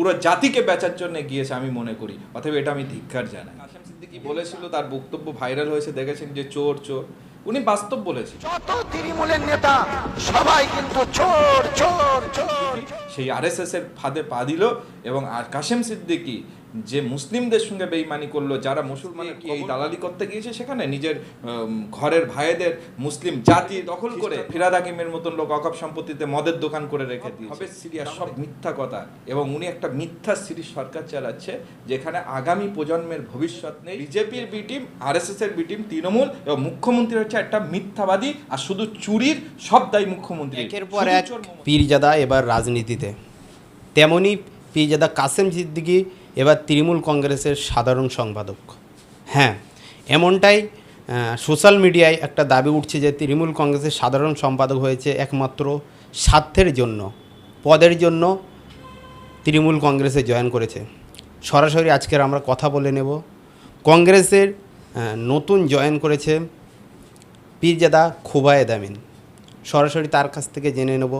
পুরো জাতিকে বেচার জন্য গিয়েছে আমি মনে করি অথবা এটা আমি ধিক্ষার জানাই। কাসেম সিদ্দিকি বলেছিল তার বক্তব্য ভাইরাল হয়েছে দেখেছেন যে চোর চোর। উনি বাস্তব বলেছেন। যত তৃণমূলের নেতা সবাই কিন্তু চোর চোর চোর। সেই আরএসএস এর ফাঁদে পা দিল এবং আর কাশেম সিদ্দিকি যে মুসলিমদের সঙ্গে বেইমানি করল যারা মুসলমানের কি এই দালালি করতে গিয়েছে সেখানে? নিজের ঘরের ভাইদের মুসলিম জাতি দখল করে ফিরাদ হাকিমের মতন লোক অকপ সম্পত্তিতে মদের দোকান করে রেখে দিয়ে হবে সিরিয়া সব মিথ্যা কথা। এবং উনি একটা মিথ্যা সিরিজ সরকার চালাচ্ছে যেখানে আগামী প্রজন্মের ভবিষ্যৎ নেই। বিজেপির বি টিম আরএসএস এর বি টিম তৃণমূল এবং মুখ্যমন্ত্রী হচ্ছে একটা মিথ্যাবাদী আর শুধু চুরির সব দায়ী মুখ্যমন্ত্রী। একের পর এক পীরজাদা এবার রাজনীতিতে। তেমনি পীরজাদা কাসেম সিদ্দিকী এবার তৃণমূল কংগ্রেসের সাধারণ সম্পাদক। হ্যাঁ এমনটাই সোশ্যাল মিডিয়ায় একটা দাবি উঠছে যে তৃণমূল কংগ্রেসের সাধারণ সম্পাদক হয়েছে একমাত্র স্বার্থের জন্য, পদের জন্য তৃণমূল কংগ্রেসে জয়েন করেছে। সরাসরি আজকের আমরা কথা বলে নেব। কংগ্রেসের নতুন জয়েন করেছে পীরজাদা খোবায়ে দামিন সরাসরি তার কাছ থেকে জেনে নেব।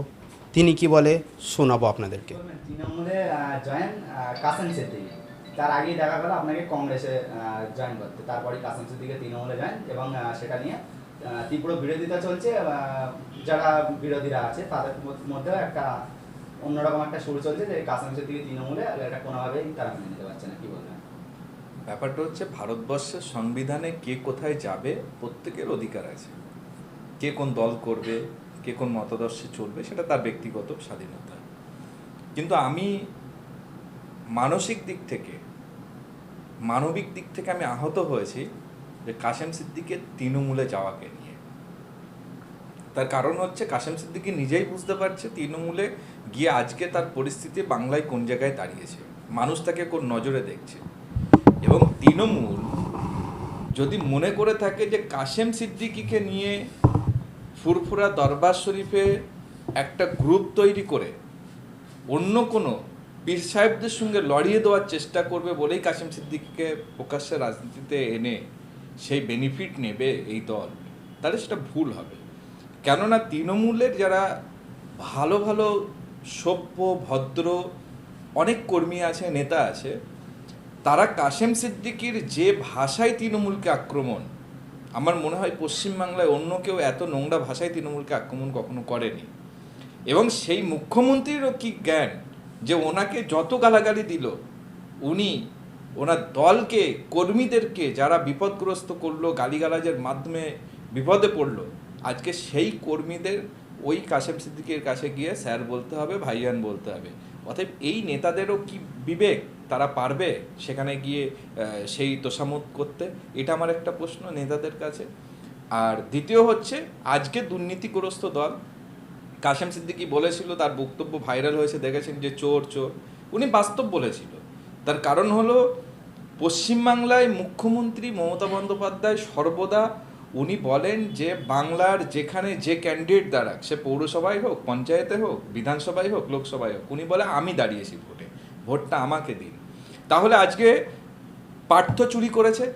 তিনি কি বলে? শোনাবো আপনাদেরকে। তৃণমূলে জয়েন কাসেম সিদ্দিকি। তার আগেই দেখা গেল আপনাকে কংগ্রেসে জয়েন করতে। তারপরে কাসেম সিদ্দিকে তৃণমূলে জয়েন এবং সেটা নিয়ে তীব্র বিরোধিতা চলছে। যারা বিরোধীরা আছে তাদের মধ্যেও একটা অন্যরকম একটা সুর চলছে যে কাসেম সিদ্দিকি তৃণমূলে এটা কোনোভাবেই তারা মেনে নিতে পারছে না। কি বলবেন? ব্যাপারটা হচ্ছে ভারতবর্ষের সংবিধানে কে কোথায় যাবে প্রত্যেকের অধিকার আছে। কে কোন দল করবে কে কোন মতাদর্শে চলবে সেটা তার ব্যক্তিগত স্বাধীনতা। কিন্তু আমি মানসিক দিক থেকে, মানবিক দিক থেকে আমি আহত হয়েছি যে কাশেম সিদ্দিকের তৃণমূলে যাওয়াকে নিয়ে। তার কারণ হচ্ছে কাশেম সিদ্দিকি নিজেই বুঝতে পারছে তৃণমূলে গিয়ে আজকে তার পরিস্থিতি বাংলায় কোন জায়গায় দাঁড়িয়েছে। মানুষ তাকে কোন নজরে দেখছে। এবং তৃণমূল যদি মনে করে থাকে যে কাশেম সিদ্দিকিকে নিয়ে ফুরফুরা দরবার শরীফে একটা গ্রুপ তৈরি করে অন্য কোনো পীর সাহেবদের সঙ্গে লড়িয়ে দেওয়ার চেষ্টা করবে বলেই কাশেম সিদ্দিকিকে প্রকাশ্যে রাজনীতিতে এনে সেই বেনিফিট নেবে এই দল। তাহলে সেটা ভুল হবে। কেননা তৃণমূলের যারা ভালো ভালো সভ্য, ভদ্র, অনেক কর্মী আছে, নেতা আছে, তারা কাশেম সিদ্দিকির যে ভাষায় তৃণমূলকে আক্রমণ আমার মনে হয় পশ্চিমবাংলায় অন্য কেউ এত নোংরা ভাষায় তৃণমূলকে আক্রমণ কখনো করেনি। এবং সেই মুখ্যমন্ত্রীরও কি জ্ঞান যে ওনাকে যত গালাগালি দিল, উনি ওনার দলকে, কর্মীদেরকে যারা বিপদগ্রস্ত করল, গালিগালাজের মাধ্যমে বিপদে পড়ল, আজকে সেই কর্মীদের ওই কাশেম সিদ্দিকের কাছে গিয়ে স্যার বলতে হবে ভাইয়ান বলতে হবে। অতএব এই নেতাদেরও কি বিবেক? তারা পারবে সেখানে গিয়ে সেই তোষামত করতে? এটা আমার একটা প্রশ্ন নেতাদের কাছে। আর দ্বিতীয় হচ্ছে, আজকে দুর্নীতিগ্রস্ত দল, কাশেম সিদ্দিকি বলেছিল, তার বক্তব্য ভাইরাল হয়েছে, দেখেছেন যে চোর চোর। উনি বাস্তব বলেছিল। তার কারণ হলো, পশ্চিমবাংলায় মুখ্যমন্ত্রী মমতা বন্দ্যোপাধ্যায় সর্বদা উনি বলেন যে বাংলার যেখানে যে ক্যান্ডিডেট দাঁড়াক, সে পৌরসভায় হোক, পঞ্চায়েতে হোক, বিধানসভায় হোক, লোকসভায় হোক, উনি বলে, আমি দাঁড়িয়েছি ভোটে, ভোটটা আমাকে দিন। তাহলে আজকে পার্থ চুরি করেছে,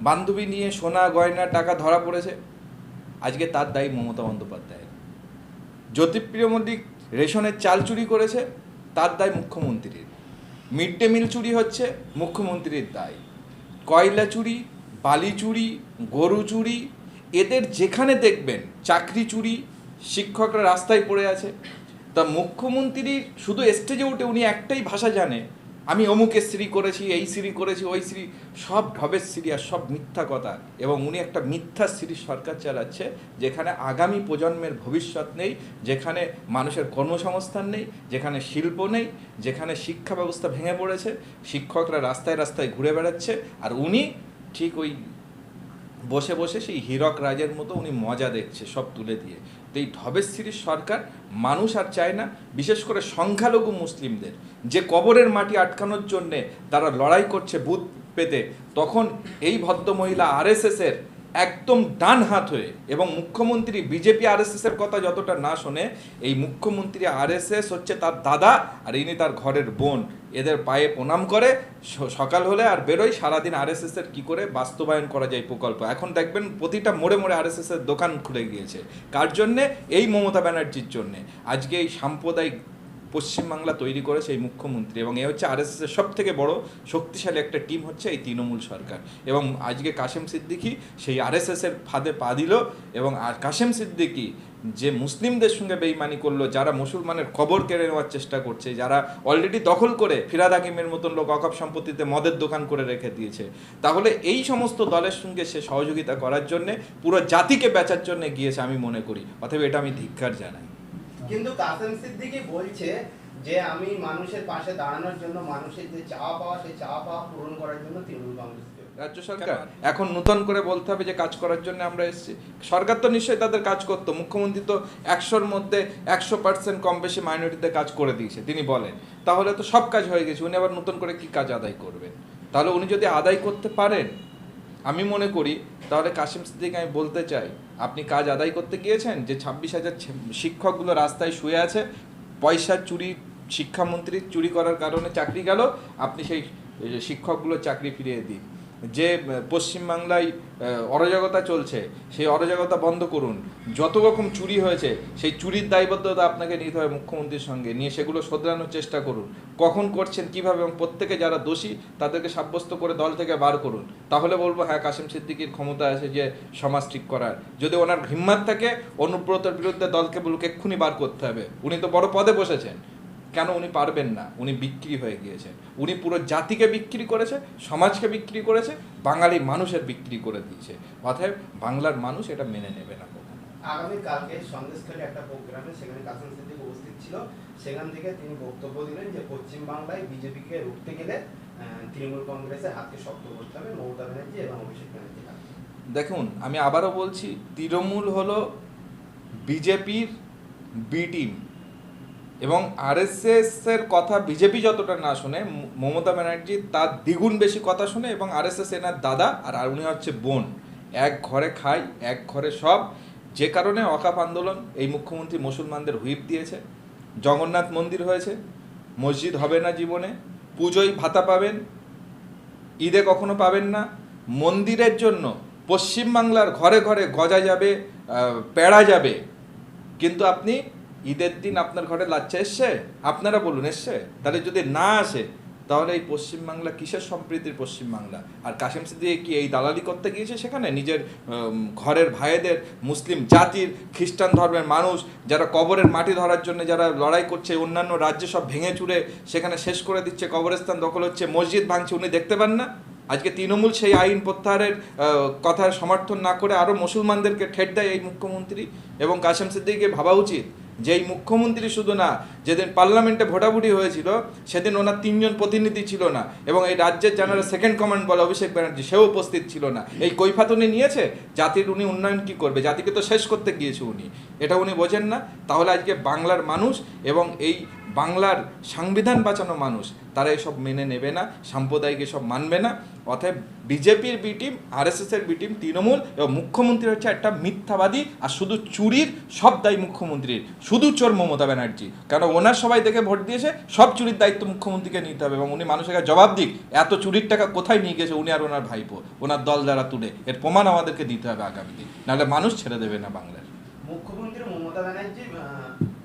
বান্ধবী নিয়ে সোনা গয়না টাকা ধরা পড়েছে, আজকে তার দায়ী মমতা বন্দ্যোপাধ্যায়ের জ্যোতিপ্রিয় মল্লিক রেশনের চাল চুরি করেছে, তার দায় মুখ্যমন্ত্রীর। মিড ডে মিল চুরি হচ্ছে, মুখ্যমন্ত্রীর দায়। কয়লা চুরি বালি চুরি, গরু চুরি, এদের যেখানে দেখবেন চাকরি চুরি, শিক্ষকরা রাস্তায় পড়ে আছে। তা মুখ্যমন্ত্রী শুধু স্টেজে উঠে উনি একটাই ভাষা জানে, আমি অমুকের শ্রী করেছি, এই শ্রী করেছি, ওই শ্রী, সব ঢবের শ্রী আর সব মিথ্যা কথা। এবং উনি একটা মিথ্যা শ্রী সরকার চালাচ্ছে, যেখানে আগামী প্রজন্মের ভবিষ্যৎ নেই, যেখানে মানুষের কর্মসংস্থান নেই, যেখানে শিল্প নেই, যেখানে শিক্ষা ব্যবস্থা ভেঙে পড়েছে, শিক্ষকরা রাস্তায় রাস্তায় ঘুরে বেড়াচ্ছে, আর উনি ঠিক ওই বসে বসে সেই হীরক রাজের মতো উনি মজা দেখছে সব তুলে দিয়ে। তো এই ঢবেশ্রীর সরকার মানুষ আর চায় না, বিশেষ করে সংখ্যালঘু মুসলিমদের। যে কবরের মাটি আটকানোর জন্যে তারা লড়াই করছে বুথ পেতে, তখন এই ভদ্রমহিলা আরএসএস এর একদম ডান হাত হয়ে এবং মুখ্যমন্ত্রী, বিজেপি আরএসএস এর কথা যতটা না শোনে, এই মুখ্যমন্ত্রী আরএসএস হচ্ছে তার দাদা আর ইনি তার ঘরের বোন। এদের পায়ে প্রণাম করে সকাল হলে আর বেরোয়, সারাদিন আর এস এর কি করে বাস্তবায়ন করা যায় প্রকল্প। এখন দেখবেন প্রতিটা মোড়ে মোড়ে আর এস এর দোকান খুলে গিয়েছে। কার জন্যে? এই মমতা ব্যানার্জির জন্যে। আজকে এই সাম্প্রদায়িক পশ্চিমবাংলা তৈরি করেছে এই মুখ্যমন্ত্রী এবং এ হচ্ছে আরএসএসের সব থেকে বড় শক্তিশালী একটা টিম হচ্ছে এই তৃণমূল সরকার। এবং আজকে কাশেম সিদ্দিকি সেই আরএসএসের ফাঁদে পা দিল এবং আর কাশেম সিদ্দিকি যে মুসলিমদের সঙ্গে বেইমানি করল, যারা মুসলমানের খবর কেড়ে নেওয়ার চেষ্টা করছে, যারা অলরেডি দখল করে ফিরাদ হাকিমের মতন লোক অকপ সম্পত্তিতে মদের দোকান করে রেখে দিয়েছে, তাহলে এই সমস্ত দলের সঙ্গে সে সহযোগিতা করার জন্যে পুরো জাতিকে বেচার জন্য গিয়েছে আমি মনে করি, অথবা এটা আমি ধিক্কার জানাই। কিন্তু কাসেম সিদ্দিকি বলছে যে আমি মানুষের পাশে দাঁড়ানোর জন্য মানুষের যে চাওয়া পাওয়া সেই চাওয়া পাওয়া পূরণ করার জন্য তৃণমূল কংগ্রেসকে রাজ্য সরকার এখন নতুন করে বলতে হবে যে কাজ করার জন্য আমরা এসেছি। সরকার তো নিশ্চয়ই তাদের কাজ করতো। মুখ্যমন্ত্রী তো একশোর মধ্যে একশো পার্সেন্ট কম বেশি মাইনরিটিতে কাজ করে দিয়েছে তিনি বলেন। তাহলে তো সব কাজ হয়ে গেছে উনি আবার নতুন করে কি কাজ আদায় করবেন? তাহলে উনি যদি আদায় করতে পারেন আমি মনে করি তাহলে কাশিম সিদ্দিক আমি বলতে চাই আপনি কাজ আদায় করতে গিয়েছেন, যে ছাব্বিশ হাজার শিক্ষকগুলো রাস্তায় শুয়ে আছে, পয়সা চুরি, শিক্ষামন্ত্রী চুরি করার কারণে চাকরি গেল, আপনি সেই শিক্ষকগুলো চাকরি ফিরিয়ে দিন। যে পশ্চিমবাংলায় অরাজকতা চলছে, সেই অরাজকতা বন্ধ করুন। যত রকম চুরি হয়েছে, সেই চুরির দায়বদ্ধতা আপনাকে নিতে হবে মুখ্যমন্ত্রীর সঙ্গে। নিয়ে সেগুলো শোধরানোর চেষ্টা করুন। কখন করছেন, কীভাবে, এবং প্রত্যেকে যারা দোষী, তাদেরকে সাব্যস্ত করে দল থেকে বার করুন। তাহলে বলব হ্যাঁ কাসিম সিদ্দিকির ক্ষমতা আছে যে, সমাজ ঠিক করার। যদি ওনার হিম্মাত থাকে, অনুব্রতর বিরুদ্ধে দলকে বলুক, এক্ষুনি বার করতে হবে। উনি তো বড় পদে বসেছেন। কেন উনি পারবেন না? উনি বিক্রি হয়ে গিয়েছেন। উনি পুরো জাতিকে বিক্রি করেছে সমাজকে বিক্রি করেছে বাঙালি মানুষের বিক্রি করে দিয়েছে। অতএব বাংলার মানুষ এটা মেনে নেবে না কখনো। আগামী সন্দেশখালী একটা প্রোগ্রামে সেখানে কাসেম সিদ্দিক উপস্থিত ছিল। সেখান থেকে তিনি বক্তব্য দিলেন যে পশ্চিম বাংলায় বিজেপিকে রুখতে গেলে তৃণমূল কংগ্রেসের হাতকে শক্ত করতে হবে মমতা ব্যানার্জি এবং অভিষেক ব্যানার্জি। দেখুন আমি আবারও বলছি তৃণমূল হলো বিজেপির বি টিম এবং আরএসএস এর কথা বিজেপি যতটা না শুনে মমতা ব্যানার্জি তার দ্বিগুণ বেশি কথা শুনে এবং আরএসএস এনার দাদা আর আর উনি হচ্ছে বোন। এক ঘরে খায় এক ঘরে সব। যে কারণে অকাপ আন্দোলন, এই মুখ্যমন্ত্রী মুসলমানদের হুইপ দিয়েছে। জগন্নাথ মন্দির হয়েছে। মসজিদ হবে না জীবনে। পুজোয় ভাতা পাবেন। ঈদে কখনো পাবেন না। মন্দিরের জন্য পশ্চিমবাংলার ঘরে ঘরে গজা যাবে পেড়া যাবে। কিন্তু আপনি ঈদের দিন আপনার ঘরে লাচ্চা এসছে? আপনারা বলুন, এসছে? তাহলে যদি না আসে, তাহলে এই পশ্চিমবাংলা কিসের সম্প্রীতির পশ্চিমবাংলা? আর কাশিম সিদ্দিকি কি এই দালালি করতে গিয়েছে সেখানে? নিজের ঘরের ভাইদের মুসলিম জাতির, খ্রিস্টান ধর্মের মানুষ, যারা কবরের মাটি ধরার জন্য যারা লড়াই করছে, অন্যান্য রাজ্যে সব ভেঙে চুরে সেখানে শেষ করে দিচ্ছে, কবরস্থান দখল হচ্ছে, মসজিদ ভাঙছে, উনি দেখতে পান না? আজকে তৃণমূল সেই আইন প্রত্যাহারের কথার সমর্থন না করে আরও মুসলমানদেরকে ঠেট দেয় এই মুখ্যমন্ত্রী। এবং কাশেম সিদ্দিককে ভাবা উচিত যে এই মুখ্যমন্ত্রী শুধু না, যেদিন পার্লামেন্টে ভোটাভুটি হয়েছিল, সেদিন ওনার তিনজন প্রতিনিধি ছিল না। এবং এই রাজ্যের জেনারেল সেকেন্ড কমান্ড বলে অভিষেক ব্যানার্জি, সেও উপস্থিত ছিল না। এই কৈফাত উনি নিয়েছে, জাতির উনি উন্নয়ন কি করবে? জাতিকে তো শেষ করতে গিয়েছে উনি। এটা উনি বোঝেন না। তাহলে আজকে বাংলার মানুষ এবং এই বাংলার সংবিধান বাঁচানো মানুষ, তারা এসব মেনে নেবে না, সাম্প্রদায়িক এসব মানবে না। অতএব বিজেপির বি টিম, আরএসএসের বি টিম তৃণমূল এবং মুখ্যমন্ত্রী হচ্ছে একটা মিথ্যাবাদী আর শুধু চুরির সব দায়ী মুখ্যমন্ত্রীর, শুধু চোর মমতা ব্যানার্জি। কারণ ওনার সবাই দেখে ভোট দিয়েছে, সব চুরির দায়িত্ব মুখ্যমন্ত্রীকে নিতে হবে এবং উনি মানুষের কাছে জবাব দিক, এত চুরির টাকা কোথায় নিয়ে গেছে উনি আর ওনার ভাইপো? ওনার দল দ্বারা তুলে, এর প্রমাণ আমাদেরকে দিতে হবে আগামী দিন। নাহলে মানুষ ছেড়ে দেবে না বাংলার। মুখ্যমন্ত্রী মমতা ব্যানার্জি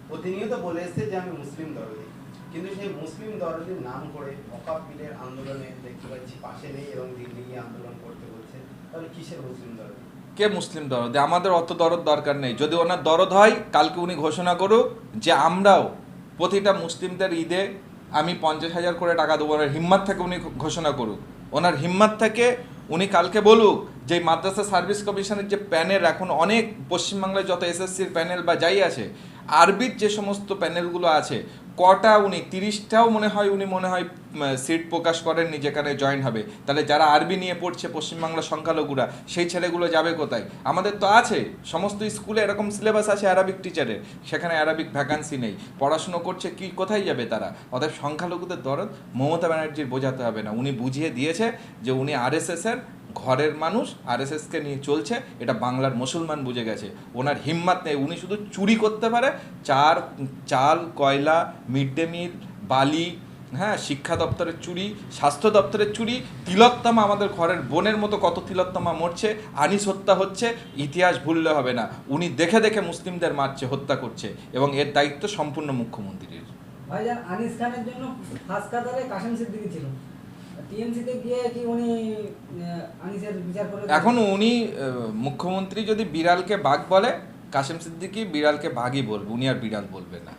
প্রতিনিয়ত বলে এসেছে যে আমি মুসলিম দরদি। কিন্তু সেই মুসলিম দরদির নাম করে অকাপ বিলের আন্দোলনে দেখতে পাচ্ছি পাশে নেই এবং দিল্লি গিয়ে আন্দোলন করতে বলছে তাহলে কিসের মুসলিম দরদি? কে মুসলিম দরদ? আমাদের অত দরদ দরকার নেই। যদি ওনার দরদ হয়, কালকে উনি ঘোষণা করুক যে আমরাও প্রতিটা মুসলিমদের ঈদে আমি পঞ্চাশ হাজার করে টাকা দেবো। ওনার হিম্মত থেকে উনি ঘোষণা করুক। ওনার হিম্মত থেকে উনি কালকে বলুক যে মাদ্রাসা সার্ভিস কমিশনের যে প্যানেল, এখন অনেক পশ্চিমবাংলায় যত এসএসসির প্যানেল বা যাই আছে আরবির যে সমস্ত প্যানেলগুলো আছে, কটা উনি, তিরিশটাও মনে হয় উনি মনে হয় সিট প্রকাশ করেননি যেখানে জয়েন হবে। তাহলে যারা আরবি নিয়ে পড়ছে পশ্চিমবাংলার সংখ্যালঘুরা, সেই ছেলেগুলো যাবে কোথায়? আমাদের তো আছে, সমস্ত স্কুলে এরকম সিলেবাস আছে অ্যারাবিক টিচারের সেখানে অ্যারাবিক ভ্যাকান্সি নেই। পড়াশুনো করছে কি, কোথায় যাবে তারা? অতএব সংখ্যালঘুদের দরদ মমতা ব্যানার্জির বোঝাতে হবে না। উনি বুঝিয়ে দিয়েছে যে উনি আরএসএসের ঘরের মানুষ আর আরএসএসকে নিয়ে চলছে, এটা বাংলার মুসলমান বুঝে গেছে। ওনার হিম্মাত নেই, উনি শুধু চুরি করতে পারে। চার, চাল, কয়লা, মিড ডে মিল, বালি হ্যাঁ শিক্ষা দপ্তরের চুরি, স্বাস্থ্য দপ্তরের চুরি, তিলোত্তমা আমাদের ঘরের বোনের মতো কত তিলোত্তমা মরছে, আনিস হত্যা হচ্ছে, ইতিহাস ভুললে হবে না। উনি দেখে দেখে মুসলিমদের মারছে, হত্যা করছে, এবং এর দায়িত্ব সম্পূর্ণ মুখ্যমন্ত্রীর। ভাইজান, আনিস খানের জন্য কাশেম সিদ্দিকী ছিল এখন উনি মুখ্যমন্ত্রী যদি বিড়ালকে বাঘ বলে কাশেম সিদ্দিকি বিড়ালকে বাঘই বলবে, উনি আর বিড়াল বলবে না।